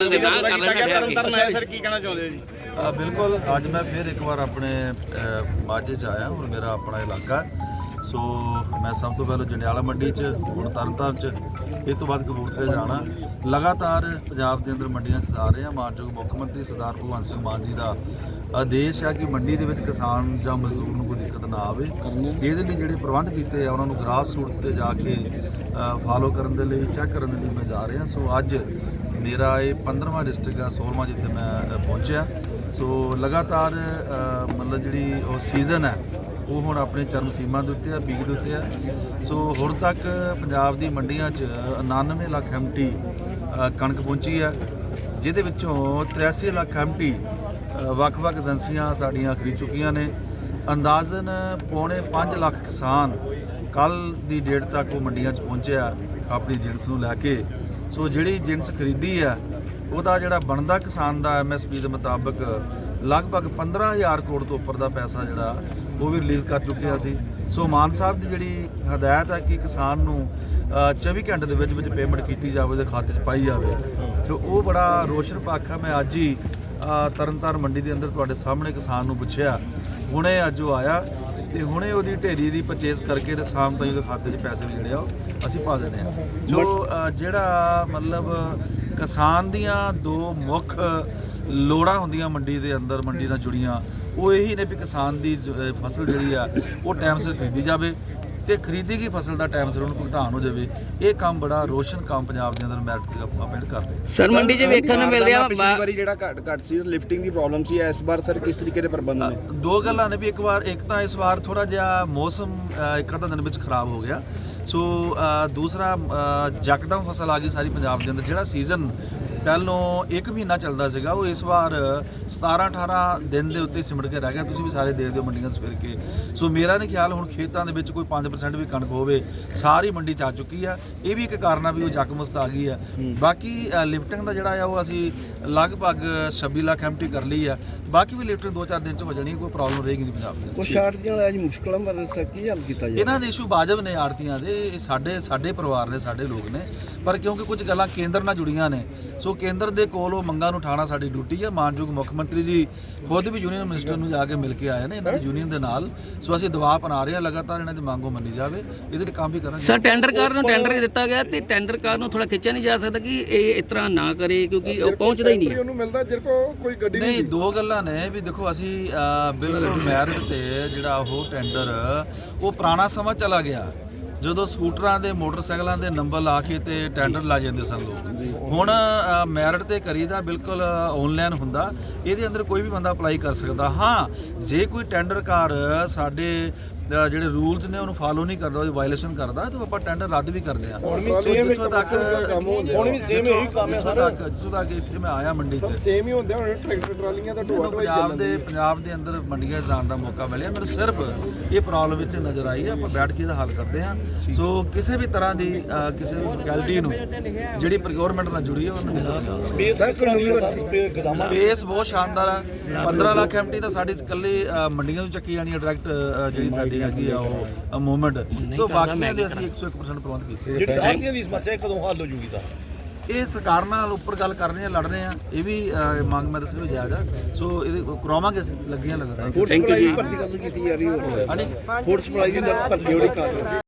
ਦੇ ਨਾ ਕਰ ਲੈਣਾ ਠਹਿਰ ਕੇ ਤਰਨਤਾਰਨ ਸਰ ਕੀ ਕਹਿਣਾ ਚਾਹੁੰਦੇ ਹੋ ਜੀ? ਅ, ਬਿਲਕੁਲ ਅੱਜ ਮੈਂ ਫਿਰ ਇੱਕ ਵਾਰ ਆਪਣੇ ਅ, ਮਾਝੇ 'ਚ ਆਇਆ ਔਰ ਮੇਰਾ ਆਪਣਾ ਇਲਾਕਾ। ਹੈ। ਸੋ ਮੈਂ ਸਭ ਤੋਂ ਪਹਿਲਾਂ ਜੰਡਿਆਲਾ ਮੰਡੀ 'ਚ ਹੁਣ ਤਰਨਤਾਰਨ 'ਚ ਇਹ ਤੋਂ ਬਾਅਦ ਕਪੂਰਥਲੇ ਜਾਣਾ। ਲਗਾਤਾਰ ਪੰਜਾਬ ਦੇ ਅੰਦਰ ਮੰਡੀਆਂ 'ਚ ਜਾ ਰਹੇ ਹਾਂ। ਮਾਨਯੋਗ ਮੁੱਖ ਮੰਤਰੀ ਸਰਦਾਰ ਭਗਵੰਤ ਸਿੰਘ ਮਾਨ ਜੀ ਦਾ ਆਦੇਸ਼ ਹੈ ਕਿ ਮੰਡੀ ਦੇ ਵਿੱਚ ਕਿਸਾਨ ਜਾਂ ਮਜ਼ਦੂਰ ਨੂੰ ਕੋਈ ਦਿੱਕਤ ਨਾ ਆਵੇ। ਇਹਦੇ ਲਈ ਜਿਹੜੇ ਪ੍ਰਬੰਧ ਕੀਤੇ ਆ ਉਹਨਾਂ ਨੂੰ ਗ੍ਰਾਸ ਰੂਟ ਤੇ ਜਾ ਕੇ ਫਾਲੋ ਕਰਨ ਦੇ ਲਈ ਚੈੱਕ ਕਰਨ ਦੇ ਲਈ ਮੈਂ ਜਾ ਰਿਹਾ। ਸੋ ਅੱਜ ਮੇਰਾ ਇਹ 15ਵਾਂ ਡਿਸਟ੍ਰਿਕਟ ਆ 16ਵਾਂ ਜਿੱਥੇ ਮੈਂ ਪਹੁੰਚਿਆ। ਸੋ ਲਗਾਤਾਰ ਮਤਲਬ ਜਿਹੜੀ ਉਹ ਸੀਜ਼ਨ ਹੈ ਉਹ ਹੁਣ ਆਪਣੇ ਚਰਮ ਸੀਮਾ ਦੇ ਉੱਤੇ ਆ ਪੀਕ ਦੇ ਉੱਤੇ ਆ। ਸੋ ਹੁਣ ਤੱਕ ਪੰਜਾਬ ਦੀ ਮੰਡੀਆਂ 'ਚ 99 ਲੱਖ ਐਮਟੀ ਕਣਕ ਪਹੁੰਚੀ ਆ। ਜਿਹਦੇ ਵਿੱਚੋਂ 83 ਲੱਖ ਐਮਟੀ ਵੱਖ-ਵੱਖ ਏਜੰਸੀਆਂ ਸਾਡੀਆਂ ਖਰੀਦ ਚੁੱਕੀਆਂ ਨੇ। ਅੰਦਾਜ਼ਨ ਪੌਣੇ 5 ਲੱਖ ਕਿਸਾਨ ਕੱਲ ਦੀ ਡੇਟ ਤੱਕ ਉਹ ਮੰਡੀਆਂ 'ਚ ਪਹੁੰਚਿਆ, ਆਪਣੀ ਜਿਣਸ ਨੂੰ ਲੈ ਕੇ। ਸੋ ਜਿਹੜੀ ਜਿਣਸ ਖਰੀਦੀ ਆ ਉਹਦਾ ਜਿਹੜਾ ਬਣਦਾ ਕਿਸਾਨ ਦਾ ਐਮਐਸਪੀ ਦੇ ਮੁਤਾਬਕ ਲਗਭਗ 15000 ਕਰੋੜ ਤੋਂ ਉੱਪਰ ਦਾ ਪੈਸਾ ਜਿਹੜਾ ਉਹ ਵੀ ਰਿਲੀਜ਼ ਕਰ ਚੁੱਕੇ ਆ ਸੀ ਸੋ ਮਾਨ ਸਾਹਿਬ ਦੀ ਜਿਹੜੀ ਹਦਾਇਤ ਹੈ ਕਿ ਕਿਸਾਨ ਨੂੰ ਅ, 24 ਘੰਟੇ ਦੇ ਵਿੱਚ ਵਿੱਚ ਪੇਮੈਂਟ ਕੀਤੀ ਜਾਵੇ ਉਹਦੇ ਖਾਤੇ 'ਚ ਪਾਈ ਜਾਵੇ ਸੋ ਉਹ ਬੜਾ ਰੋਸ਼ਨ ਪੱਖ ਆ ਮੈਂ ਅੱਜ ਹੀ ਤਰਨਤਾਰਨ ਮੰਡੀ ਦੇ ਅੰਦਰ ਤੁਹਾਡੇ ਸਾਹਮਣੇ ਕਿਸਾਨ ਨੂੰ ਪੁੱਛਿਆ। ਹੁਣੇ ਅੱਜ ਉਹ ਆਇਆ। ਤੇ ਹੁਣੇ ਉਹਦੀ ਢੇਰੀ ਦੀ ਪਰਚੇਸ ਕਰਕੇ ਤੇ ਸ਼ਾਮ ਤਾਈਂ ਉਹਦੇ ਖਾਤੇ 'ਚ ਪੈਸੇ ਵੀ ਜਿਹੜੇ ਆ ਉਹ ਅਸੀਂ ਪਾ ਦਿੰਦੇ ਆ ਜੋ ਅ, ਜਿਹੜਾ ਮਤਲਬ ਕਿਸਾਨ ਦੀਆਂ ਦੋ ਮੁੱਖ ਲੋੜਾਂ ਹੁੰਦੀਆਂ ਮੰਡੀ ਦੇ ਅੰਦਰ ਮੰਡੀ ਨਾਲ ਜੁੜੀਆਂ ਉਹ ਇਹੀ ਨੇ ਵੀ ਕਿਸਾਨ ਦੀ ਜ਼- ਅ, ਫਸਲ ਜਿਹੜੀ ਆ ਉਹ ਟਾਈਮ ਸਿਰ ਖਰੀਦੀ ਜਾਵੇ ਤੇ ਖਰੀਦੀ ਗਈ ਫਸਲ ਦਾ ਟਾਈਮ ਸਿਰ ਉਹਨੂੰ ਭੁਗਤਾਨ ਹੋ ਜਾਵੇ ਇਹ ਕੰਮ ਬੜਾ ਰੋਸ਼ਨ ਕੰਮ ਪੰਜਾਬ ਦੇ ਅੰਦਰ ਮੈਰਿਟ ਤੇ ਆਪਾਂ ਪਿੰਡ ਕਰਦੇ ਸਰ ਮੰਡੀ 'ਚ ਵੇਖਣ ਨੂੰ ਮਿਲ ਰਿਹਾ ਪਿਛਲੀ ਵਾਰੀ ਜਿਹੜਾ ਘੱਟ ਘੱਟ ਸੀ ਲਿਫਟਿੰਗ ਦੀ ਪ੍ਰੋਬਲਮ ਸੀ ਇਸ ਵਾਰ ਸਰ ਕਿਸ ਤਰੀਕੇ ਦੇ ਪ੍ਰਬੰਧ ਨੇ? ਦੋ ਗੱਲਾਂ ਨੇ ਵੀ ਇੱਕ ਵਾਰ ਇੱਕ ਤਾਂ ਇਸ ਵਾਰ ਥੋੜਾ ਜਿਹਾ ਮੌਸਮ ਇੱਕ ਅੱਧਾ ਦਿਨ ਵਿੱਚ ਖਰਾਬ ਹੋ ਗਿਆ। ਸੋ ਦੂਸਰਾ ਅ, ਯਕਦਮ ਫਸਲ ਆ ਗਈ ਸਾਰੀ ਪੰਜਾਬ ਦੇ ਅੰਦਰ ਜਿਹੜਾ ਸੀਜ਼ਨ ਪਹਿਲੋਂ ਇੱਕ ਮਹੀਨਾ ਚੱਲਦਾ ਸੀਗਾ ਉਹ ਇਸ ਵਾਰ 17 18 ਦਿਨ ਦੇ ਉੱਤੇ ਸਿਮਟ ਕੇ ਰਹਿ ਗਿਆ ਤੁਸੀਂ ਵੀ ਸਾਰੇ ਦੇਖਦੇ ਹੋ ਮੰਡੀਆਂ 'ਚ ਫਿਰ ਕੇ। ਸੋ ਮੇਰਾ ਨਹੀਂ ਖਿਆਲ ਹੁਣ ਖੇਤਾਂ ਦੇ ਵਿੱਚ ਕੋਈ 5% ਵੀ ਕਣਕ ਹੋਵੇ ਸਾਰੀ ਮੰਡੀ 'ਚ ਆ ਚੁੱਕੀ ਆ। ਇਹ ਵੀ ਇੱਕ ਕਾਰਨ ਆ ਵੀ ਉਹ ਜਕਮਸਤ ਆ ਗਈ ਆ। ਬਾਕੀ ਲਿਫਟਿੰਗ ਦਾ ਜਿਹੜਾ ਆ ਉਹ ਅਸੀਂ ਲਗਭਗ 26 ਲੱਖ ਐਮਟੀ ਕਰ ਲਈ ਆ। ਬਾਕੀ ਵੀ ਲਿਫਟਿੰਗ 2-4 ਦਿਨ 'ਚ ਹੋ ਜਾਣੀ ਕੋਈ ਪ੍ਰੋਬਲਮ ਰਹੇਗੀ ਨਹੀਂ ਪੰਜਾਬ ਦੇ ਕੁਝ ਆੜਤੀਆਂ ਦਾ ਅੱਜ ਮੁਸ਼ਕਲਾਂ ਬਾਰੇ ਕੀ ਹੱਲ ਕੀਤਾ ਇਹਨਾਂ ਦੇ ਇਸ਼ੂ ਵਾਜਬ ਨੇ ਆੜਤੀਆਂ ਦੇ ਇਹ ਸਾਡੇ ਸਾਡੇ ਪਰਿਵਾਰ ਨੇ ਸਾਡੇ ਲੋਕ ਨੇ। ਪਰ ਕਿਉਂਕਿ ਕੁਝ ਗੱਲਾਂ ਕੇਂਦਰ ਨਾਲ ਜੁੜੀਆਂ ਨੇ ਸੋ ਕੇਂਦਰ ਦੇ ਕੋਲ ਉਹ ਮੰਗਾਂ ਨੂੰ ਉਠਾਉਣਾ ਸਾਡੀ ਡਿਊਟੀ ਹੈ ਮਾਨਯੋਗ ਮੁੱਖ ਮੰਤਰੀ ਜੀ ਖੁਦ ਵੀ ਯੂਨੀਅਨ ਮਿਨਿਸਟਰ ਨੂੰ ਜਾ ਕੇ ਮਿਲ ਕੇ ਆਏ ਨੇ ਇਹਨਾਂ ਦੀ ਯੂਨੀਅਨ ਦੇ ਨਾਲ। ਸੋ ਅਸੀਂ ਦਬਾਅ ਬਣਾ ਰਹੇ ਹਾਂ ਲਗਾਤਾਰ ਇਹਨਾਂ ਦੀ ਮੰਗੋ ਮੰਨੀ ਜਾਵੇ। ਇਹਦੇ ਲਈ ਕੰਮ ਵੀ ਕਰਾਂਗੇ ਸਰ ਟੈਂਡਰ ਕਾਰ ਨੂੰ ਟੈਂਡਰ ਹੀ ਦਿੱਤਾ ਗਿਆ ਤੇ ਟੈਂਡਰ ਕਾਰ ਨੂੰ ਥੋੜਾ ਖਿੱਚਿਆ ਨਹੀਂ ਜਾ ਸਕਦਾ ਕਿ ਇਹ ਇਸ ਤਰ੍ਹਾਂ ਨਾ ਕਰੇ ਕਿਉਂਕਿ ਉਹ ਪਹੁੰਚਦਾ ਹੀ ਨਹੀਂ ਹੈ। ਉਹਨੂੰ ਮਿਲਦਾ ਜਿਰ ਕੋ ਕੋਈ ਗੱਡੀ ਨਹੀਂ ਦੋ ਗੱਲਾਂ ਨੇ ਵੀ ਦੇਖੋ ਅਸੀਂ ਬਿਲਕੁਲ ਮੈਰਿਟ ਤੇ ਜਿਹੜਾ ਉਹ ਟੈਂਡਰ ਉਹ ਪੁਰਾਣਾ ਸਮਾਂ ਚਲਾ ਗਿਆ। ਜਦੋਂ ਸਕੂਟਰਾਂ ਦੇ ਮੋਟਰਸਾਈਕਲਾਂ ਦੇ ਨੰਬਰ ਲਾ ਕੇ ਤੇ ਟੈਂਡਰ ਲਾ ਜਾਂਦੇ ਸਨ ਲੋਕ। ਹੁਣ ਮੈਰਿਟ ਤੇ ਕਰੀਦਾ ਬਿਲਕੁਲ ਆਨਲਾਈਨ ਹੁੰਦਾ। ਇਹਦੇ ਅੰਦਰ ਕੋਈ ਵੀ ਬੰਦਾ ਅਪਲਾਈ ਕਰ ਸਕਦਾ। ਹਾਂ ਜੇ ਕੋਈ ਟੈਂਡਰ ਕਾਰ ਸਾਡੇ ਜਿਹੜੇ ਰੂਲਸ ਨੇ ਉਹਨੂੰ ਫਾਲੋ ਨਹੀਂ ਕਰਦਾ ਉਹਦੀ ਵਾਇਲੇਸ਼ਨ ਕਰਦਾ ਤਾਂ ਆਪਾਂ ਟੈਂਡਰ ਰੱਦ ਵੀ ਕਰਦੇ ਹਾਂ। ਹੁਣ ਵੀ same ਜਿੱਥੋਂ ਤੱਕ ਕੰਮ। ਹੁਣ ਵੀ same ਇਹੀ ਕੰਮ ਹੈ ਸਾਰਾ। ਤੱਕ ਜਿੱਥੋਂ ਤੱਕ ਇੱਥੇ ਮੈਂ ਆਇਆ ਮੰਡੀ 'ਚ। ਸੇਮ ਹੀ ਹੁੰਦੇ ਹੁਣ ਟਰੈਕਟਰ ਟਰਾਲੀਆਂ ਦਾ ਢੋਆ ਢੋਆਈ ਪੰਜਾਬ ਦੇ ਪੰਜਾਬ ਦੇ ਅੰਦਰ ਮੰਡੀਆਂ ਜਾਣ ਦਾ ਮੌਕਾ ਮਿਲਿਆ। ਮੈਨੂੰ ਸਿਰਫ ਇਹ ਪ੍ਰੋਬਲਮ ਇੱਥੇ ਨਜ਼ਰ ਆਈ ਹੈ। ਆਪਾਂ ਬੈਠ ਕੇ ਇਹਦਾ ਹੱਲ ਕਰਦੇ ਹਾਂ। ਸੋ ਕਿਸੇ ਵੀ ਤਰ੍ਹਾਂ ਦੀ ਕਿਸੇ ਵੀ ਫੈਕਲਟੀ ਨੂੰ ਜਿਹੜੀ ਪ੍ਰੋਕਿਉਰਮੈਂਟ ਨਾਲ ਜੁੜੀ ਹੈ ਉਹਨਾਂ ਨੂੰ ਸਪੇਸ ਸਪੇਸ ਗਦਾਮਾ ਸਪੇਸ ਬਹੁਤ ਸ਼ਾਨਦਾਰ ਹੈ 15 ਲੱਖ ਐਮਟੀ ਤਾਂ ਸਾਡੀ ਇਕੱਲੇ ਮੰਡੀਆਂ ਤੋਂ ਚੱਕੀ ਜਾਣੀ ਹੈ ਡਾਇਰੈਕਟ ਜਿਹੜੀ ਸਾਡੀ ਹੈਗੀ ਆ ਉਹ ਮੂਵਮੈਂਟ ਸੋ ਬਾਕੀਆਂ ਦੇ ਅਸੀਂ 101% ਪ੍ਰਬੰਧ ਕੀਤੇ। ਜਿਹੜੀ ਦੀ ਸਮੱਸਿਆ ਕਦੋਂ ਹੱਲ ਹੋ ਜੂਗੀ ਸਰ? ਇਹ ਸਰਕਾਰ ਨਾਲ ਉੱਪਰ ਗੱਲ ਕਰ ਰਹੇ ਆ ਲੜ ਰਹੇ ਆ ਇਹ ਵੀ ਮੰਗ ਮੈਂ ਦੱਸਣੀ ਜਾਇਜ਼ ਆ। ਸੋ ਇਹਦੇ ਕਰਾਵਾਂਗੇ ਅਸੀਂ ਲੱਗੀਆਂ ਲਗਾਤਾਰ। ਫੋਰਸ ਸਪਲਾਈ ਦੀ ਭਰਤੀ ਗੱਲ ਕੀਤੀ ਜਾ ਰਹੀ ਫੋਰਸ ਸਪਲਾਈ ਦੀ ਭਰਤੀ ਹੋਣੀ ਕਰ